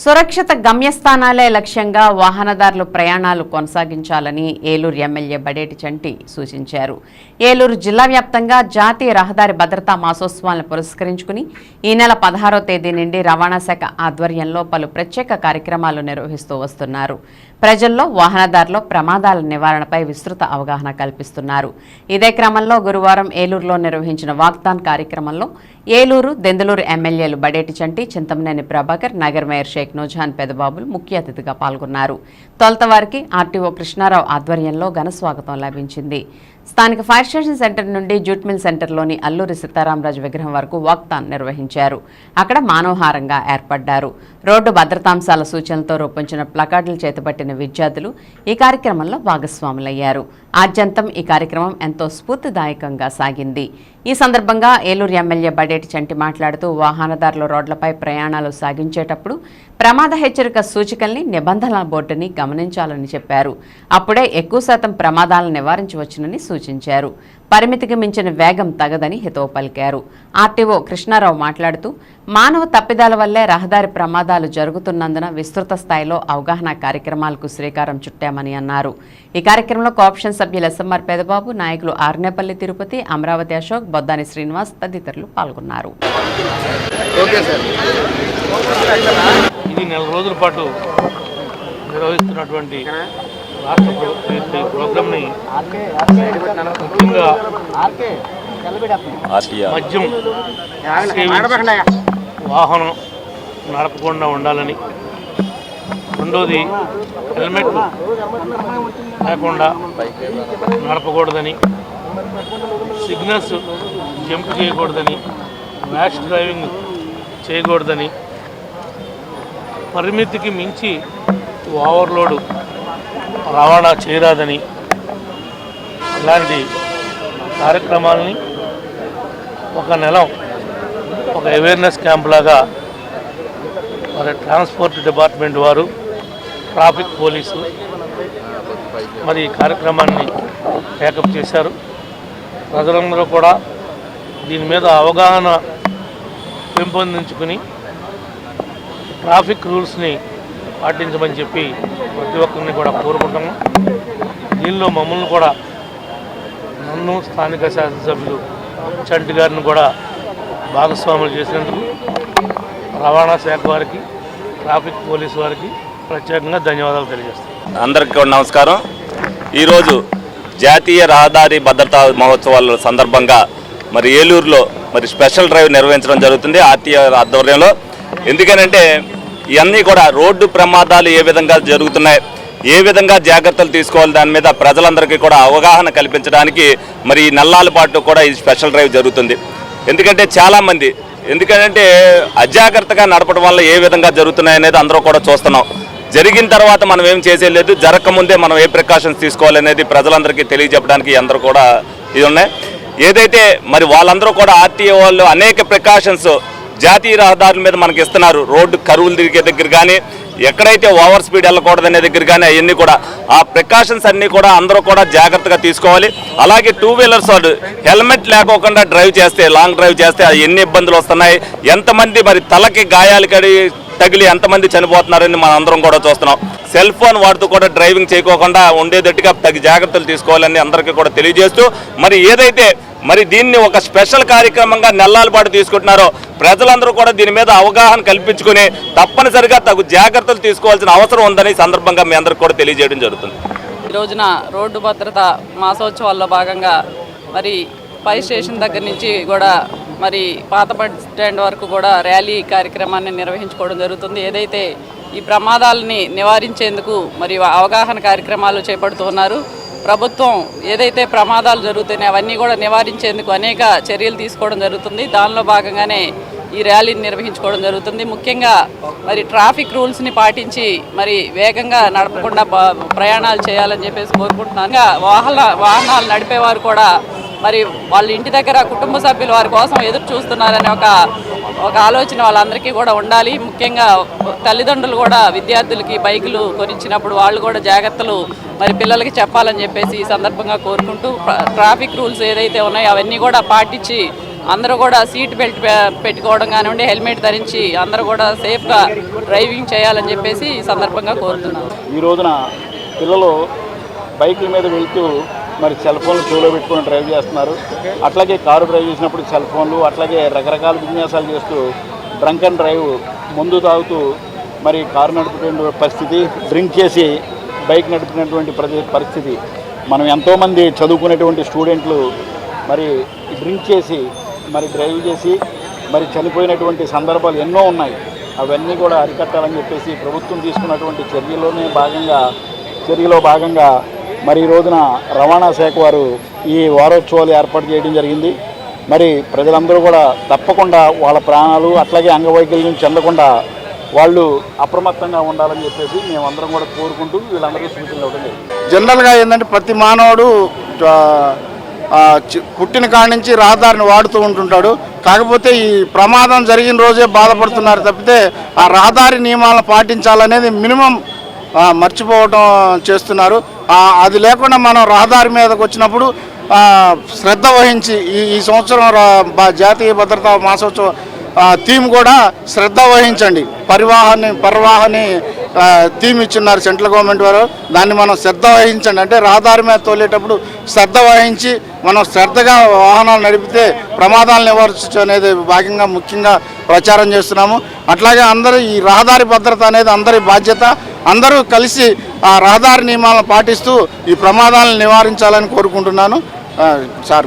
సురక్షిత గమ్యస్థానాలే లక్ష్యంగా వాహనదారులు ప్రయాణాలు కొనసాగించాలని ఏలూరు ఎమ్మెల్యే బడేటి చంటి సూచించారు. ఏలూరు జిల్లా వ్యాప్తంగా జాతీయ రహదారి భద్రతా మాసోత్సవాలను పురస్కరించుకుని ఈ నెల పదహారో తేదీ నుండి రవాణా శాఖ ఆధ్వర్యంలో పలు ప్రత్యేక కార్యక్రమాలు నిర్వహిస్తూ వస్తున్నారు. ప్రజల్లో వాహనదారుల ప్రమాదాల నివారణపై విస్తృత అవగాహన కల్పిస్తున్నారు. ఇదే క్రమంలో గురువారం ఏలూరులో నిర్వహించిన వాగ్దాన్ కార్యక్రమంలో ఏలూరు దెందులూరు ఎమ్మెల్యేలు బడేటి చంటి చింతమనేని ప్రభాకర్ నగర్ మేయర్ షేక్ నూజాన్ పెదబాబులు ముఖ్య అతిథిగా పాల్గొన్నారు. తొలత వారికి ఆర్టీఓ కృష్ణారావు ఆధ్వర్యంలో ఘన స్వాగతం లభించింది. స్థానిక ఫైర్ స్టేషన్ సెంటర్ నుండి జూట్ మిల్ సెంటర్లోని అల్లూరి సీతారామరాజు విగ్రహం వరకు వాక్తాన్ నిర్వహించారు. అక్కడ మానవహారంగా ఏర్పడ్డారు. రోడ్డు భద్రతాంశాల సూచనలతో రూపొందించిన ప్లకార్డులు చేతబట్టిన విద్యార్థులు ఈ కార్యక్రమంలో భాగస్వాములయ్యారు. ఆద్యంతం ఈ కార్యక్రమం ఎంతో స్ఫూర్తిదాయకంగా సాగింది. ఈ సందర్భంగా ఏలూరు ఎమ్మెల్యే బడేటి చంటి మాట్లాడుతూ వాహనదారుల రోడ్లపై ప్రయాణాలు సాగించేటప్పుడు ప్రమాద హెచ్చరిక సూచికల్ని నిబంధనల బోర్డుని గమనించాలని చెప్పారు. అప్పుడే ఎక్కువ శాతం ప్రమాదాలను నివారించవచ్చునని సూచించారు. పరిమితికి మించిన వేగం తగదని హితవు పలికారు. ఆర్టీఓ కృష్ణారావు మాట్లాడుతూ మానవ తప్పిదాల వల్లే రహదారి ప్రమాదాలు జరుగుతున్నందున విస్తృత స్థాయిలో అవగాహన కార్యక్రమాలకు శ్రీకారం చుట్టామని అన్నారు. ఈ కార్యక్రమంలో కోఆప్షన్ సభ్యులు ఎస్ఎంఆర్ పెదబాబు నాయకులు ఆర్నేపల్లి తిరుపతి అమరావతి అశోక్ బొద్దాని శ్రీనివాస్ తదితరులు పాల్గొన్నారు. Okay sir. ఇది నెల రోజుల పాటు నిర్వహిస్తున్నటువంటి రాష్ట్ర ప్రభుత్వం యొక్క ఈ ప్రోగ్రామ్ని ముఖ్యంగా మద్యం వాహనం నడపకుండా ఉండాలని. రెండోది హెల్మెట్ లేకుండా నడపకూడదని. సిగ్నల్స్ జంప్ చేయకూడదని. ర్యాష్ డ్రైవింగ్ చేయకూడదని. పరిమితికి మించి ఓవర్లోడ్ రవాణా చేయరాదని ఇలాంటి కార్యక్రమాలని ఒక నెల ఒక అవేర్నెస్ క్యాంప్ లాగా మరి ట్రాన్స్పోర్ట్ డిపార్ట్మెంట్ వారు ట్రాఫిక్ పోలీసు మరి ఈ కార్యక్రమాన్ని టేకప్ చేశారు. ప్రజలందరూ కూడా దీని మీద అవగాహన పెంపొందించుకుని ట్రాఫిక్ రూల్స్ని పాటించమని చెప్పి ప్రతి ఒక్కరిని కూడా కోరుకుంటాము దీనిలో మమ్మల్ని కూడా నన్ను స్థానిక శాసనసభ్యులు చంటి గారిని కూడా భాగస్వాములు చేసినందుకు రవాణా శాఖ వారికి ట్రాఫిక్ పోలీసు వారికి ప్రత్యేకంగా ధన్యవాదాలు తెలియజేస్తాను అందరికీ కూడా నమస్కారం. ఈరోజు జాతీయ రహదారి భద్రతా మహోత్సవాల సందర్భంగా మరి ఏలూరులో మరి స్పెషల్ డ్రైవ్ నిర్వహించడం జరుగుతుంది ఆర్టీఆర్ ఆధ్వర్యంలో. ఎందుకనంటే ఇవన్నీ కూడా రోడ్డు ప్రమాదాలు ఏ విధంగా జరుగుతున్నాయి ఏ విధంగా జాగ్రత్తలు తీసుకోవాలి దాని మీద ప్రజలందరికీ కూడా అవగాహన కల్పించడానికి మరి ఈ పాటు కూడా ఈ స్పెషల్ డ్రైవ్ జరుగుతుంది. ఎందుకంటే చాలామంది ఎందుకంటే అజాగ్రత్తగా నడపడం వల్ల ఏ విధంగా జరుగుతున్నాయి అనేది అందరూ కూడా చూస్తున్నాం. జరిగిన తర్వాత మనం ఏం చేసేయలేదు జరగకముందే మనం ఏ ప్రికాషన్స్ తీసుకోవాలనేది ప్రజలందరికీ తెలియజెప్పడానికి అందరూ కూడా ఇది ఉన్నాయి. ఏదైతే మరి వాళ్ళందరూ కూడా ఆర్టీఓ వాళ్ళు అనేక ప్రికాషన్స్ జాతీయ రహదారుల మీద మనకి ఇస్తున్నారు. రోడ్డు కరువులు తిరిగే దగ్గర కానీ ఎక్కడైతే ఓవర్ స్పీడ్ వెళ్ళకూడదనే దగ్గర కానీ అవన్నీ కూడా ఆ ప్రికాషన్స్ అన్నీ కూడా అందరూ కూడా జాగ్రత్తగా తీసుకోవాలి. అలాగే టూ వీలర్స్ వాళ్ళు హెల్మెట్ లేకోకుండా డ్రైవ్ చేస్తే లాంగ్ డ్రైవ్ చేస్తే ఎన్ని ఇబ్బందులు వస్తున్నాయి ఎంతమంది మరి తలకి గాయాలు కడి తగిలి ఎంతమంది చనిపోతున్నారని మనం అందరం కూడా చూస్తున్నాం. సెల్ ఫోన్ వాడుతూ కూడా డ్రైవింగ్ చేయకోకుండా ఉండేటట్టుగా తగి జాగ్రత్తలు తీసుకోవాలని అందరికీ కూడా తెలియజేస్తూ మరి ఏదైతే మరి దీన్ని ఒక స్పెషల్ కార్యక్రమంగా నెలల పాటు తీసుకుంటున్నారో. ప్రజలందరూ కూడా దీని మీద అవగాహన కల్పించుకుని తప్పనిసరిగా తగు జాగ్రత్తలు తీసుకోవాల్సిన అవసరం ఉందని సందర్భంగా మీ అందరికీ కూడా తెలియజేయడం జరుగుతుంది. ఈ రోజున రోడ్డు భద్రత మాసోత్సవాల్లో భాగంగా మరి పై స్టేషన్ దగ్గర నుంచి కూడా మరి పాత బస్ స్టాండ్ వరకు కూడా ర్యాలీ కార్యక్రమాన్ని నిర్వహించుకోవడం జరుగుతుంది. ఏదైతే ఈ ప్రమాదాలని నివారించేందుకు మరి అవగాహన కార్యక్రమాలు చేపడుతూ ఉన్నారు. ప్రభుత్వం ఏదైతే ప్రమాదాలు జరుగుతున్నాయో అవన్నీ కూడా నివారించేందుకు అనేక చర్యలు తీసుకోవడం జరుగుతుంది. దానిలో భాగంగానే ఈ ర్యాలీని నిర్వహించుకోవడం జరుగుతుంది. ముఖ్యంగా మరి ట్రాఫిక్ రూల్స్ని పాటించి మరి వేగంగా నడపకుండా ప్రయాణాలు చేయాలని చెప్పేసి కోరుకుంటున్నాను. వాహన వాహనాలు నడిపేవారు కూడా మరి వాళ్ళ ఇంటి దగ్గర కుటుంబ సభ్యులు వారి కోసం ఎదురు చూస్తున్నారనే ఒక ఒక ఆలోచన వాళ్ళందరికీ కూడా ఉండాలి. ముఖ్యంగా తల్లిదండ్రులు కూడా విద్యార్థులకి బైకులు కొనిచ్చినప్పుడు వాళ్ళు కూడా జాగ్రత్తలు మరి పిల్లలకి చెప్పాలని చెప్పేసి ఈ సందర్భంగా కోరుకుంటూ ట్రాఫిక్ రూల్స్ ఏదైతే ఉన్నాయో అవన్నీ కూడా పాటించి అందరూ కూడా సీట్ బెల్ట్ పెట్టుకోవడం కానివ్వండి హెల్మెట్ ధరించి అందరూ కూడా సేఫ్గా డ్రైవింగ్ చేయాలని చెప్పేసి ఈ సందర్భంగా కోరుతున్నాను ఈ రోజున పిల్లలు బైకుల మీద వెళ్తూ మరి సెల్ ఫోన్లు చెవిలో పెట్టుకుని డ్రైవ్ చేస్తున్నారు. అట్లాగే కారు డ్రైవ్ చేసినప్పుడు సెల్ ఫోన్లు అట్లాగే రకరకాల విన్యాసాలు చేస్తూ డ్రంక్ అండ్ డ్రైవ్ ముందు తాగుతూ మరి కారు నడుపుతున్న పరిస్థితి డ్రింక్ చేసి బైక్ నడిపినటువంటి పరిస్థితి. మనం ఎంతోమంది చదువుకునేటువంటి స్టూడెంట్లు మరి డ్రింక్ చేసి మరి డ్రైవ్ చేసి మరి చనిపోయినటువంటి సందర్భాలు ఎన్నో ఉన్నాయి. అవన్నీ కూడా అరికట్టాలని చెప్పేసి ప్రభుత్వం తీసుకున్నటువంటి చర్యలోనే భాగంగా చర్యలో భాగంగా మరి ఈ రోజున రవాణా శాఖ వారు ఈ వారోత్సవాలు ఏర్పాటు చేయడం జరిగింది. మరి ప్రజలందరూ కూడా తప్పకుండా వాళ్ళ ప్రాణాలు అట్లాగే అంగవైకల్యం చెందకుండా వాళ్ళు అప్రమత్తంగా ఉండాలని చెప్పేసి మేమందరం కూడా కోరుకుంటూ వీళ్ళందరికీ సూచనలు ఇవ్వడం జరిగింది. జనరల్గా ఏంటంటే ప్రతి మానవుడు పుట్టిన కాడి నుంచి రహదారిని వాడుతూ ఉంటుంటాడు. కాకపోతే ఈ ప్రమాదం జరిగిన రోజే బాధపడుతున్నారు తప్పితే ఆ రహదారి నియమాలను పాటించాలనేది మినిమం మర్చిపోవటం చేస్తున్నారు. అది లేకుండా మనం రహదారి మీదకి వచ్చినప్పుడు శ్రద్ధ వహించి ఈ ఈ సంవత్సరం జాతీయ భద్రతా మాసోత్సవ థీమ్ కూడా శ్రద్ధ వహించండి. పరివాహాన్ని పరివాహని థీమ్ ఇచ్చున్నారు సెంట్రల్ గవర్నమెంట్ వారు. దాన్ని మనం శ్రద్ధ వహించండి. అంటే రహదారి మీద తోలేటప్పుడు శ్రద్ధ వహించి మనం శ్రద్ధగా వాహనాలు నడిపితే ప్రమాదాలు నివారించు అనేది భాగంగా ముఖ్యంగా ప్రచారం చేస్తున్నాము. అట్లాగే అందరూ ఈ రహదారి భద్రత అనేది అందరి బాధ్యత. అందరూ కలిసి ఆ రహదారి నియమాలను పాటిస్తూ ఈ ప్రమాదాలను నివారించాలని కోరుకుంటున్నాను. సార్.